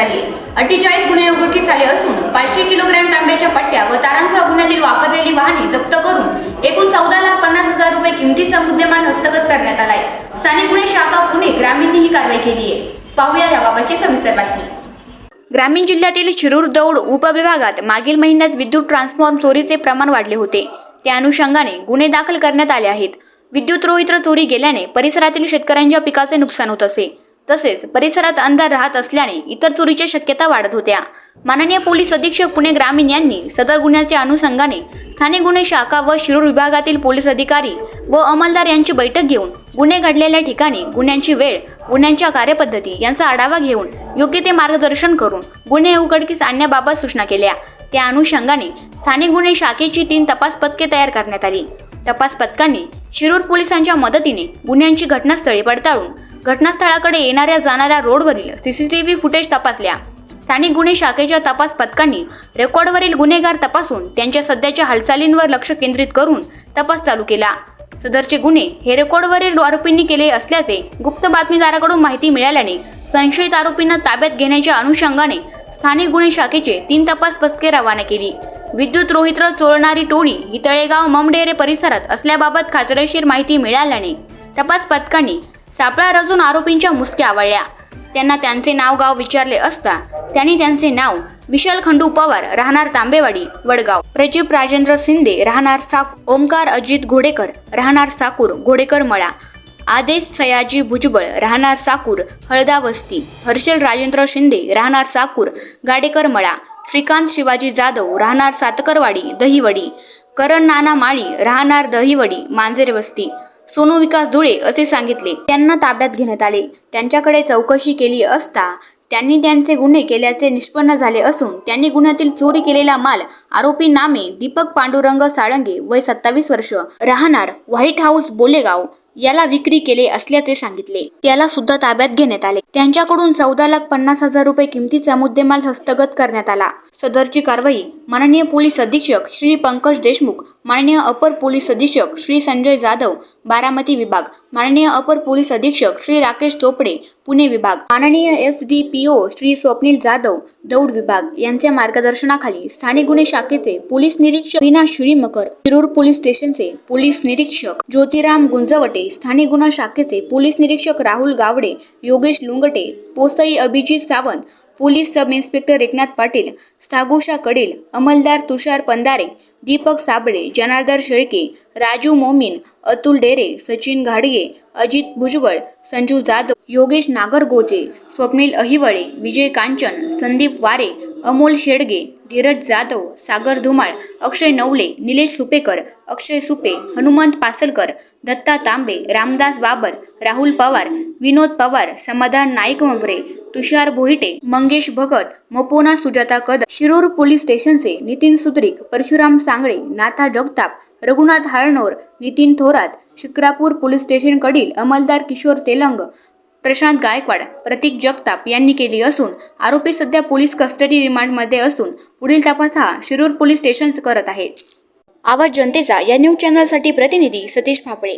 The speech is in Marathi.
आली. अठ्ठेचाळीस गुन्हे उघडकीस आले असून पाचशे किलोग्रॅम तांब्याच्या पट्ट्या व तारांसह गुन्ह्यातील वापरलेली वाहने जप्त करून एकूण चौदा लाख पन्नास हजार रुपये किमतीचा मुद्देमाल हस्तगत करण्यात आलाय. स्थानिक गुन्हे शाखा पुणे ग्रामीणने ही कारवाई केली आहे. पाहूया याबाबतची सविस्तर बातमी. ग्रामीण जिल्ह्यातील शिरूर दौड उपविभागात मागील महिन्यात विद्युत ट्रान्सफॉर्म चोरीचे प्रमाण वाढले होते. त्या अनुषंगाने गुन्हे दाखल करण्यात आले आहेत. विद्युत रोहित्र चोरी गेल्याने परिसरातील शेतकऱ्यांच्या पिकाचे नुकसान होत असे. तसेच परिसरात अंधार राहत असल्याने इतर चोरीच्या शक्यता वाढत होत्या. माननीय पोलीस अधीक्षक पुणे ग्रामीण यांनी सदर गुन्ह्याच्या अनुषंगाने स्थानिक गुन्हे शाखा व शिरूर विभागातील पोलीस अधिकारी व अंमलदार यांची बैठक घेऊन गुन्हे घडलेल्या ठिकाणी गुन्ह्यांची वेळ गुन्ह्यांच्या कार्यपद्धती यांचा आढावा घेऊन योग्य ते मार्गदर्शन करून गुन्हे उघडकीस आणण्याबाबत सूचना केल्या. त्या अनुषंगाने स्थानिक गुन्हे शाखेची तीन तपास पथके तयार करण्यात आली. तपास पथकांनी शिरूर पोलिसांच्या मदतीने गुन्ह्यांची घटनास्थळी पडताळून घटनास्थळाकडे येणाऱ्या जाणाऱ्या रोडवरील सीसीटीव्ही फुटेज तपासल्या. स्थानिक गुन्हे शाखेच्या तपास पथकांनी रेकॉर्डवरील गुन्हेगार तपासून त्यांच्या सध्याच्या हालचालींवर लक्ष केंद्रित करून तपास चालू केला. सदरचे गुन्हे हे रेकॉर्डवरील आरोपींनी केले असल्याचे गुप्त बातमीदाराकडून माहिती मिळाल्याने संशयित आरोपींना ताब्यात घेण्याच्या अनुषंगाने स्थानिक गुन्हे शाखेचे तीन तपास पथके रवाना केली. विद्युत रोहित्र चोरणारी टोळी ही तळेगाव ममडेरे परिसरात असल्याबाबत खात्रीशीर माहिती मिळाल्याने तपास पथकांनी सापळा रचून आरोपींच्या मुसक्या आवळल्या. त्यांना त्यांचे नाव गाव विचारले असता त्यांनी त्यांचे नाव विशाल खंडू पवार राहणार तांबेवाडी वडगाव. प्रदीप राजेंद्र शिंदे राहणार साक ओमकार अजित घोडेकर राहणार साकूर घोडेकर मळा. आदेश सयाजी भुजबळ राहणार साकूर हळदा वस्ती. हर्षल राजेंद्र शिंदे राहणार साकूर गाडेकर मळा. श्रीकांत शिवाजी जाधव राहणार सातकरवाडी दहिवडी. करण नाना माळी राहणार दहिवडी मांजरे वस्ती. सोनू विकास धुळे असे सांगितले. त्यांना ताब्यात घेण्यात आले. त्यांच्याकडे चौकशी केली असता त्यांनी त्यांचे गुन्हे केल्याचे निष्पन्न झाले असून त्यांनी गुन्ह्यातील चोरी केलेला माल आरोपी नामे दीपक पांडुरंग साळंगे वय सत्तावीस वर्ष राहणार व्हाईट हाऊस बोलेगाव याला विक्री केले असल्याचे सांगितले. त्याला सुद्धा ताब्यात घेण्यात आले. त्यांच्याकडून चौदा लाख पन्नास हजार रुपये किमतीचा मुद्देमाल हस्तगत करण्यात आला. सदरची कारवाई माननीय पोलीस अधीक्षक श्री पंकज देशमुख माननीय अपर पोलीस अधीक्षक श्री संजय जाधव बारामती विभाग माननीय अपर पोलीस अधीक्षक श्री राकेश चोपडे पुणे विभाग माननीय S D P O Shri Swapnil Jadhav दौड विभाग यांच्या मार्गदर्शनाखाली स्थानिक गुन्हे शाखेचे पोलीस निरीक्षक विना श्रीमकर शिरूर पोलीस स्टेशनचे पोलीस निरीक्षक ज्योतिराम गुंजवटे स्थानिक गुन्हा शाखेचे पोलीस निरीक्षक राहुल गावडे योगेश लुंगटे पोसई Abhijit Sawant police sub inspector Eknath Patil सागोशा कडील अंमलदार तुषार पंदारे दीपक साबळे जनार्दन शेळके राजू मोमीन अतुल डेरे सचिन घाडगे अजित भुजबळ संजू जाधव योगेश नागरगोजे स्वप्नील अहिवळे विजय कांचन संदीप वारे अमोल शेडगे धीरज जाधव सागर धुमाळ अक्षय नवले निलेश सुपेकर अक्षय सुपे हनुमंत पासलकर दत्ता तांबे रामदास बाबर राहुल पवार विनोद पवार समाधान नाईक मवरे तुषार भोईटे मंगेश भगत मपोना सुजाता कदम शिरूर पोलीस स्टेशनचे नितीन सुद्रिक परशुराम सांगळे नाथा जगताप रघुनाथ हाळनोर नितीन थोरात शिक्रापूर पोलीस स्टेशनकडील अंमलदार किशोर तेलंग प्रशांत गायकवाड प्रतीक जगताप यांनी केली असून आरोपी सध्या पोलीस कस्टडी रिमांडमध्ये असून पुढील तपास हा शिरूर पोलीस स्टेशन करत आहे आवाज जनतेचा या न्यूज चॅनलसाठी प्रतिनिधी सतीश फापळे